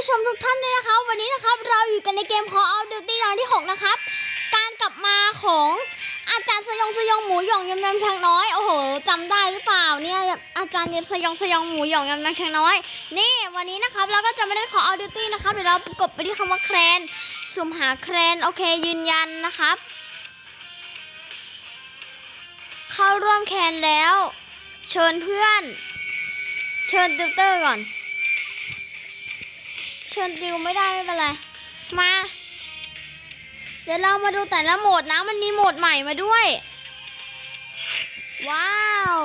ผู้ชมทุกท่านด้วยนะครับ วันนี้นะครับเราอยู่กันในเกม Call of Duty ตอนที่ 6 นะครับ การกลับมาของอาจารย์สยองสยองหมูหยองยำยำช้างน้อย โอ้โหจำได้หรือเปล่าเนี่ยอาจารย์เนี่ยสยองสยองหมูหยองยำยำช้างน้อย นี่วันนี้นะครับเราก็จะไม่ได้ Call of Duty นะครับเดี๋ยวเรากดไปที่คำว่าแครนสุ่มหาแครนโอเคยืนยันนะครับ เข้าร่วมแคนแล้ว เชิญเพื่อน เชิญติวเตอร์ก่อน ชิญติวไม่ได้ไม่เป็นไร มา เดี๋ยวเรามาดูแต่ละโหมดนะ มันมีโหมดใหม่มาด้วย ว้าว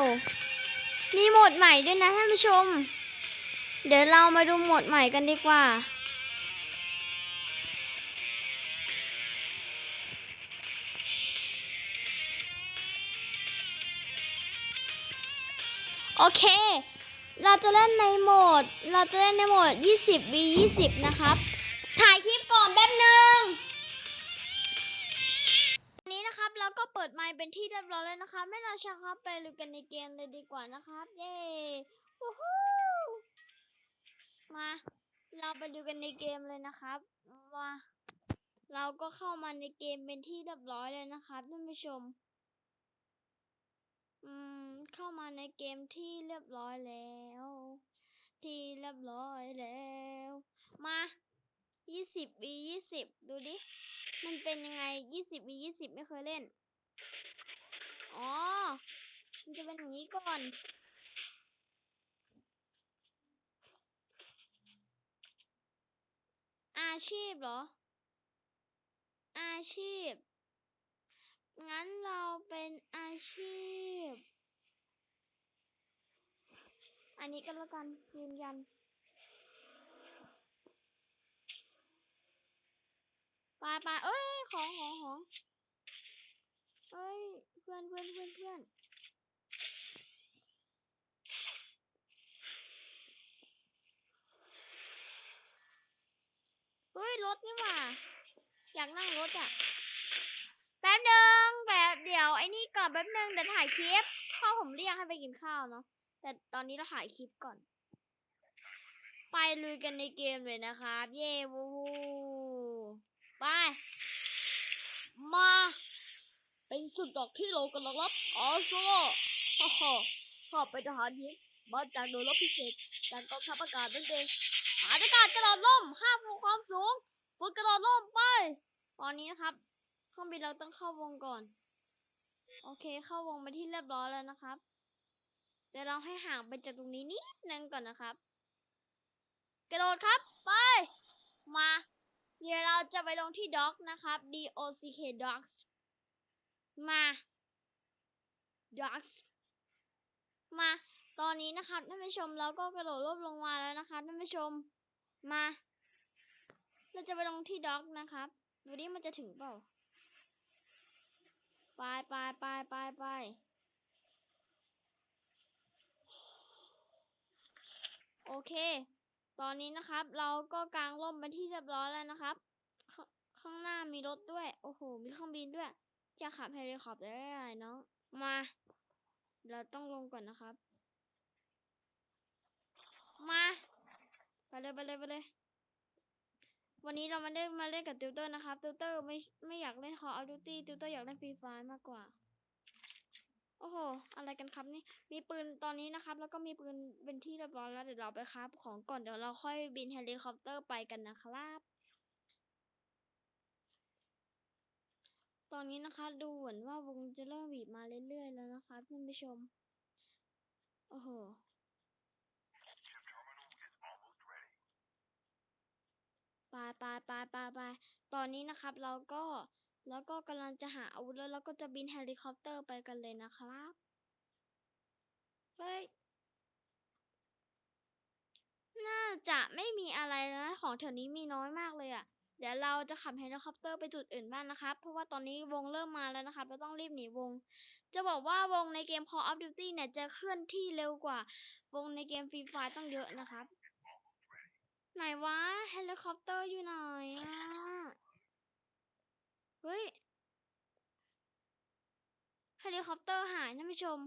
มีโหมดใหม่ด้วยนะท่านผู้ชม เดี๋ยวเรามาดูโหมดใหม่กันดีกว่าโอเค จะเล่นในโหมด เราจะเล่นในโหมด 20 v 20 นะครับ ถ่ายคลิปก่อนแป๊บนึงนนี้นะครับเราก็เปิดไมค์เป็นที่เรียบร้อยแล้วนะคะ ไม่รอช้าครับไปลุยกันในเกมเลยดีกว่านะครับ เย้วู้ฮู้มา เราไปดูกันในเกมเลยนะครับว่าเราก็เข้ามาในเกมเป็นที่เรียบร้อยเลยนะครับท่านผู้ชม อืม เข้ามาในเกมที่เรียบร้อยแล้ว ที่เรียบร้อยแล้ว มา20 v 20ดูดิ มันเป็นยังไง20 v 20ไม่เคยเล่น อ๋อ มันจะเป็นอย่างนี้ก่อนอาชีพเหรอ อาชีพ งั้นเราเป็นอาชีพ อันนี้ก็แล้วกันยืนยัน ไปไปเอ้ย ของของของเอ้ย เพื่อนเพื่อนเพื่อนเพื่อนเฮ้ย รถนี่หว่า อยากนั่งรถอะ แป๊บนึงแบบเดี๋ยวไอ้นี่ก่อนแป๊บนึงเดี๋ยวถ่ายคลิปพ่อผมเรียกให้ไปกินข้าวเนาะแต่ตอนนี้เราถ่ายคลิปก่อน ไปลุยกันในเกมเลยนะครับ เย้วูฮูไปมา เป็นสุดดอกที่เรากำลังรับอาโซ่ฮ่าฮ่าข้าเป็นทหารหญิงมาจากหน่วยรบพิเศษจากกองทัพอากาศนั่นเองฐาอากาศกระโดดล่มห้ามลงความสูงฝึกกระโดดล่มไป ตอนนี้นะครับ เครื่องบินเราต้องเข้าวงก่อน โอเคเข้าวงไปที่เรียบร้อยแล้วนะครับเดี๋ยวเราให้ห่างไปจากตรงนี้นิดนึงก่อนนะครับ กระโดดครับไปมาเดี๋ยวเราจะไปลงที่ด็อกนะครับ D O C K docks มา docks มาตอนนี้นะครับท่านผู้ชมเราก็กระโดดรวบลงมาแล้วนะคะท่านผู้ชมมา เราจะไปลงที่ด็อกนะครับดูดิมันจะถึงเปล่า ไปไปไปไปไปโอเค ตอนนี้นะครับ เราก็กางร่มเป็นที่เรียบร้อยแล้วนะครับขข้างหน้ามีรถด้วย โอ้โห มีเครื่องบินด้วย จะขับเฮลิคอปเตอร์ได้ไงน้องมา เราต้องลงก่อนนะครับ มา ไปเลยไปเลยไปเลย วันนี้เรามาเล่นมาเล่นกับติวเตอร์นะครับติวเตอร์ไม่ไม่อยากเล่น Call of Duty ติวเตอร์อยากเล่นฟรีไฟมากกว่า โอ้โห อะไรกันครับนี่ มีปืนตอนนี้นะครับ แล้วก็มีปืนเป็นที่เรียบร้อยแล้วเดี๋ยวเราไปคราฟของก่อนเดี๋ยวเราค่อยบินเฮลิคอปเตอร์ไปกันนะครับ ตอนนี้นะคะดูเหมือนว่าวงจะเริ่มบีบมาเรื่อยๆแล้วนะคะท่านผู้ชม โอ้โห ไปไปไปไปไปตอนนี้นะครับเราก็แล้วก็กำลังจะหาอาวุธแล้วเราก็จะบินเฮลิคอปเตอร์ไปกันเลยนะครับ เฮ้ย น่าจะไม่มีอะไรนะ ของแถวนี้มีน้อยมากเลยอะ่ะ เดี๋ยวเราจะขับเฮลิคอปเตอร์ไปจุดอื่นบ้างนะครับ เพราะว่าตอนนี้วงเริ่มมาแล้วนะครับเราต้องรีบหนีวง จะบอกว่าวงในเกม Call of Duty เนี่ยจะเคลื่อนที่เร็วกว่า วงในเกม Free Fire ต้องเยอะนะครับ ไหนวะเฮลิคอปเตอร์อยู่ไหนอะเฮ้ยเฮลิคอปเตอร์หายท่านผู้ชม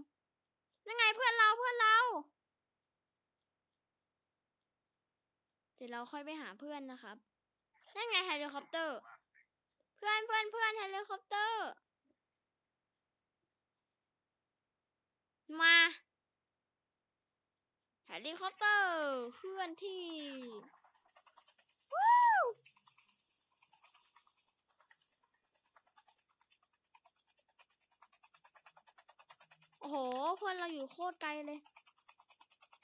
นั่นไงเพื่อนเราเพื่อนเรา เดี๋ยวเราค่อยไปหาเพื่อนนะครับนั่นไงเฮลิคอปเตอร์ เพื่อนเพื่อนเพื่อนเฮลิคอปเตอร์ มาเฮลิคอปเตอร์เคลื่อนที่วู้โอ้โห เพื่อนเราอยู่โคตรไกลเลย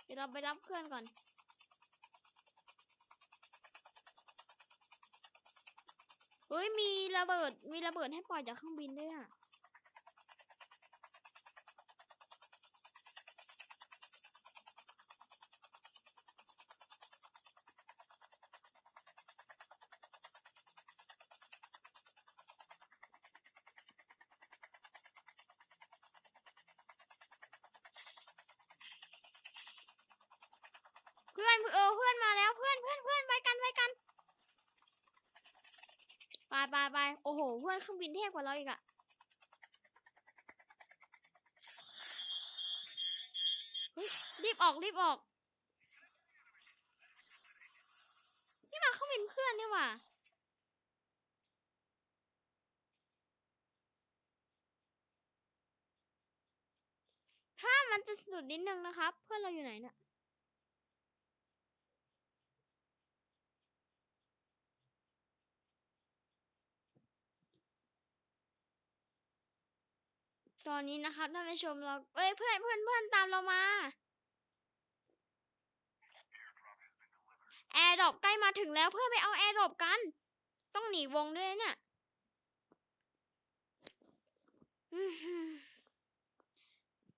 เดี๋ยวเราไปรับเพื่อนก่อน เฮ้ยมีระเบิดมีระเบิดให้ปล่อยจากเครื่องบินด้วยอะ เพื่อนเออเพื่อนมาแล้วเพื่อนเพื่อนเพื่อนไปกันไปกันไปไปไปโอ้โห เพื่อนเครื่องบินเทพกว่าเราอีกอะรีบออกรีบออกนี่มาเครื่องบินเพื่อนนี่หว่าถ้ามันจะสุดนิดนึงนะครับ เพื่อนเราอยู่ไหนเนี่ย ตอนนี้นะครับท่านผู้ชมเราเอ้ยเพื่อนเพื่อนเพื่อนตามเรามาแอร์ดรอปใกล้มาถึงแล้วเพื่อนไปเอาแอร์ดรอปกัน ต้องหนีวงด้วยเนี่ย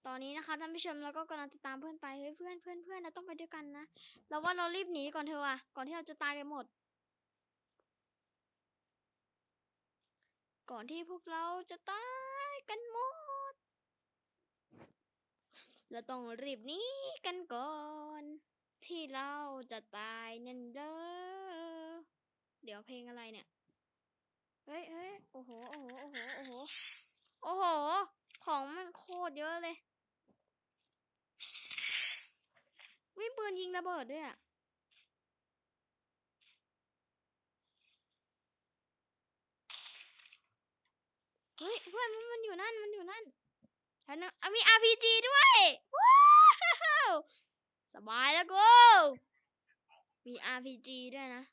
ตอนนี้นะคะท่านผู้ชมเราก็กำลังจะตามเพื่อนไปเฮ้ยเพื่อนเพื่อนเพื่อนเราต้องไปด้วยกันนะเราว่าเรารีบหนีก่อนเถอะว่ะก่อนที่เราจะตายกันหมด ก่อนที่พวกเราจะตาย กันหมด เราต้องรีบหนี้กันก่อน ที่เราจะตายนั่นเด้อ เดี๋ยวเพลงอะไรเนี่ย เฮ้ยเฮ้ยโอ้โห โอ้โห โอ้โห โอ้โห โอ้โห ของมันโคตรเยอะเลย วิ่งปืนยิงระเบิดด้วยอะ เฮ้ยเพื่อนมันมันอยู่นั่นมันอยู่นั่นแล้วนอะมี RPG ด้วยว้าวสบายแล้วกูมี RPG ด้วยนะ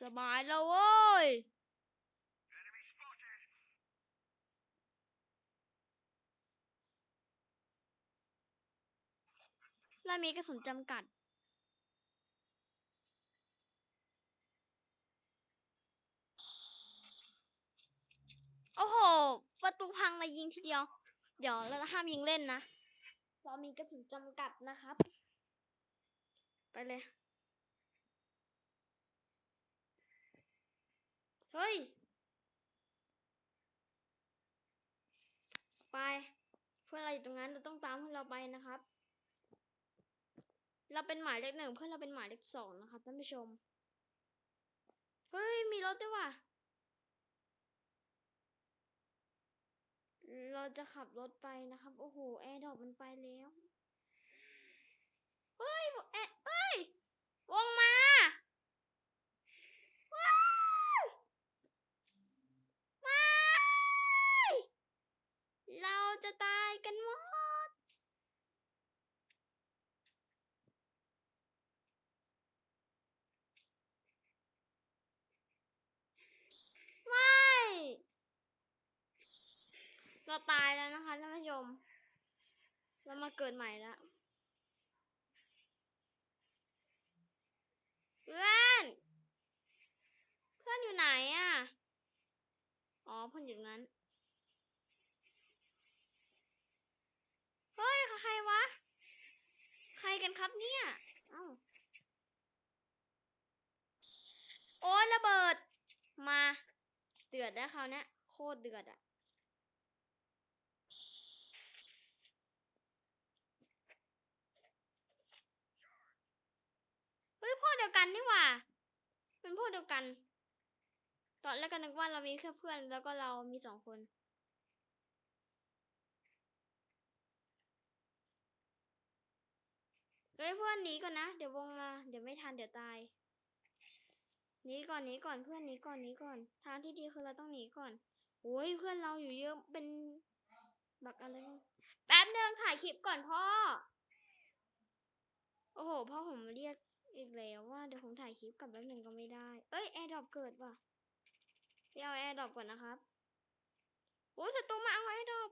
สบายแล้วโว้ยและมีกระสุนจำกัด โอ้โห ประตูพังเลยยิงทีเดียว เดี๋ยวเราห้ามยิงเล่นนะ เรามีกระสุนจำกัดนะครับ ไปเลย เฮ้ย ไป เพื่อนเราอยู่ตรงนั้นเราต้องตามเพื่อนเราไปนะครับ เราเป็นหมายเลขหนึ่งเพื่อนเราเป็นหมายเลขสองนะครับท่านผู้ชม เฮ้ย มีรถด้วยว่ะ เราจะขับรถไปนะครับ โอ้โห แอร์ดอกมันไปแล้ว เฮ้ยแอร์เฮ้ย วงมาว้าวไม่เราจะตายกันหมด ไม่ เราตายแล้วนะคะท่านผู้ชม เรามาเกิดใหม่แล้วเพื่อน เพื่อนอยู่ไหนอะ อ๋อเพื่อนอยู่นั้น เฮ้ย ใครวะ ใครกันครับเนี่ย เอ้า โอ้ยระเบิด มา เดือดแล้วคราวเนี้ยโคตรเดือดอะ็นพวกเดียวกัน ตอนแรกก็นึกว่าเรามีแค่เพื่อนแล้วก็เรามีสองคน เฮ้ยเพื่อนหนีก่อนนะ เดี๋ยววงมา เดี๋ยวไม่ทันเดี๋ยวตาย หนีก่อนหนีก่อนเพื่อนหนีก่อนหนีก่อน ทางที่ดีคือเราต้องหนีก่อนโอ้ยเพื่อนเราอยู่เยอะเป็นบักอะไร แป๊บเดิงถ่ายคลิปก่อนพ่อ โอ้โห พ่อผมเรียก อีกแล้วว่าเดี๋ยวผมถ่ายคลิปกับแป๊บหนึ่งก็ไม่ได้ เอ้ยแอร์ดรอปเกิดว่ะไปเอาแอร์ดรอปก่อนนะครับ โอ้ศัตรูมาเอาแอร์ดรอป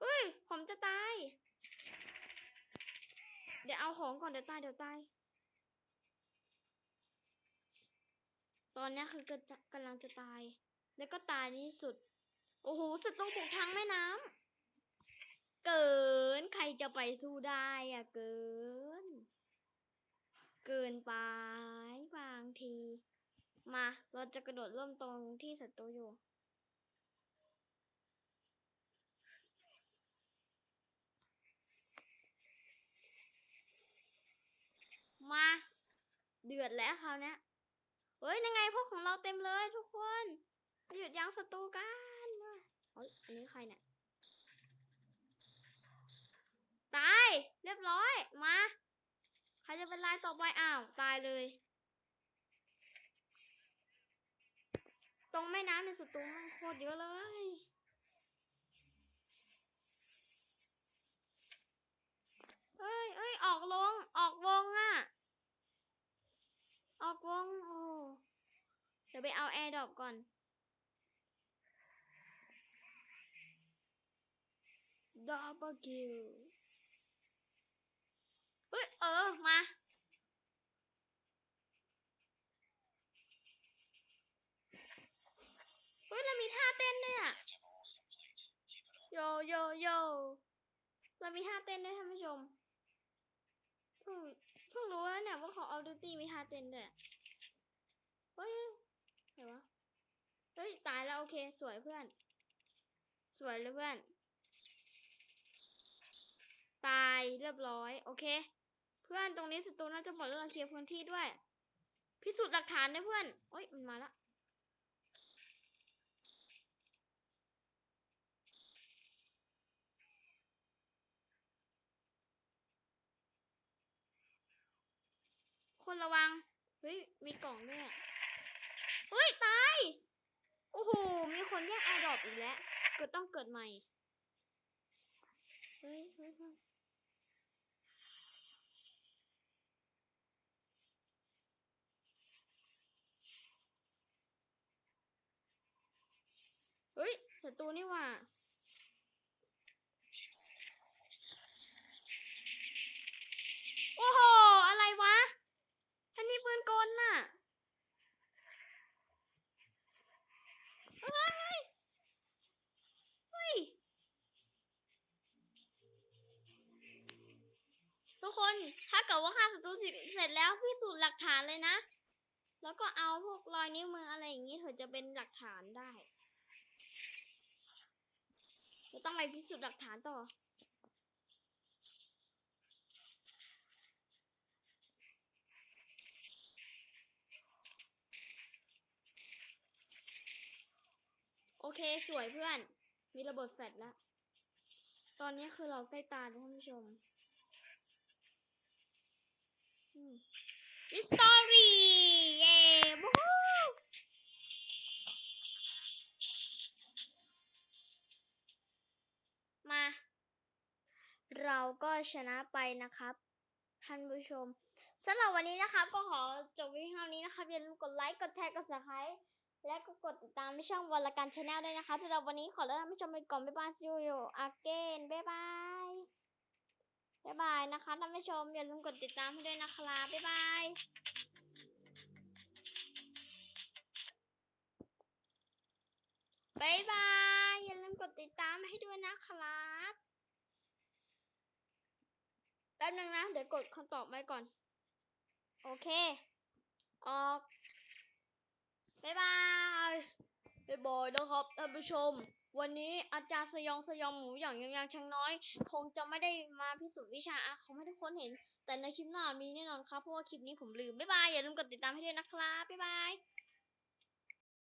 เฮ้ย ผมจะตาย เดี๋ยวเอาของก่อนเดี๋ยวตายเดี๋ยวตาย ตอนนี้คือกำกำลังจะตาย แล้วก็ตายในที่สุด โอ้โหศัตรูบุกทางแม่น้ำ เกินใครจะไปสู้ได้อะเกิน เกินไปบางที มาเราจะกระโดดร่มตรงที่ศัตรูอยู่ มา เดือดแล้วคราวนี้เฮ้ยยังไงพวกของเราเต็มเลยทุกคนหยุดยั้งศัตรูกันมาเฮ้ยอันนี้ใครเนี่ยตายเรียบร้อยมาใครจะเป็นลายต่อไปอ้าวตายเลย ตรงแม่น้ำในศัตรูมันโคตรเยอะเลยเอ้ยเอ้ยออกลงออกวงอะ ออกวง โอ้ เดี๋ ยวไปเอาแอร์ดรอปก่อนดับเบิลคิวเฮ้ย เออ มา เฮ้ย เรามีท่าเต้นด้วยอะ โย โย โย เรามีท่าเต้นด้วยท่านผู้ชม เพิ่งเพิ่งรู้แล้วเนี่ยว่าของ All Duty มีท่าเต้นด้วยเฮ้ย ไหนวะเฮ้ยตายแล้วโอเค สวยเพื่อน สวยเลยเพื่อน ตายเรียบร้อย โอเค เพื่อนตรงนี้ศัตรูน่าจะหมดแล้วเราเคลียร์พื้นที่ด้วย พิสูจน์หลักฐานด้วยเพื่อนโอ้ยมันมาละคนระวัง เฮ้ย มีกล่องด้วย เฮ้ย ตาย โอ้โห มีคนแย่งแอร์ดรอปอีกแล้วเกิดต้องเกิดใหม่ เฮ้ยเฮ้ยเฮ้ยศัตรูนี่ว่า โอ้โห อะไรวะ อันนี้ปืนกลน่ะ เฮ้ย เฮ้ย ทุกคน ถ้าเกิดว่าฆ่าศัตรู เสร็จแล้วพิสูจน์หลักฐานเลยนะ แล้วก็เอาพวกรอยนิ้วมืออะไรอย่างนี้ถอะจะเป็นหลักฐานได้เราต้องไปพิสูจน์หลักฐานต่อ โอเคสวยเพื่อน มีระเบิดแฟลชแล้ว ตอนนี้คือเราใกล้ตาแล้วท่านผู้ชม วิสตอรี่เย้บู๊มา เราก็ชนะไปนะครับ ท่านผู้ชมสำหรับวันนี้นะครับ ก็ขอจบว้เพียงเท่านี้นะครับ อย่าลืมกดไลค์ กดแชร์ กด subscribe และก็กดติดตามในช่องวรการชาแนลด้วยนะคะสำหรับวันนี้ขอลาท่านผู้ชมไปก่อน บ๊ายบายซิโยอาเกนบ๊ายบาย บ๊ายบายนะคะท่านผู้ชมอย่าลืมกดติดตามให้ด้วยนะครับ บ๊ายบายบายบาย อย่าลืมกดติดตามให้ด้วยนะครับแป๊บนึงนะ เดี๋ยวกดคำตอบไว้ก่อน โอเค ออกบ๊ายบายบ๊ายบายนะครับท่านผู้ชม วันนี้อาจารย์สยองสยองหมูหยองยังยังช่างน้อย คงจะไม่ได้มาพิสูจน์วิชาอาคมให้ทุกคนเห็น แต่ในคลิปหน้ามีแน่นอนครับ เพราะว่าคลิปนี้ผมลืม บ๊ายบาย อย่าลืมกดติดตามให้ด้วยนะครับ บ๊ายบาย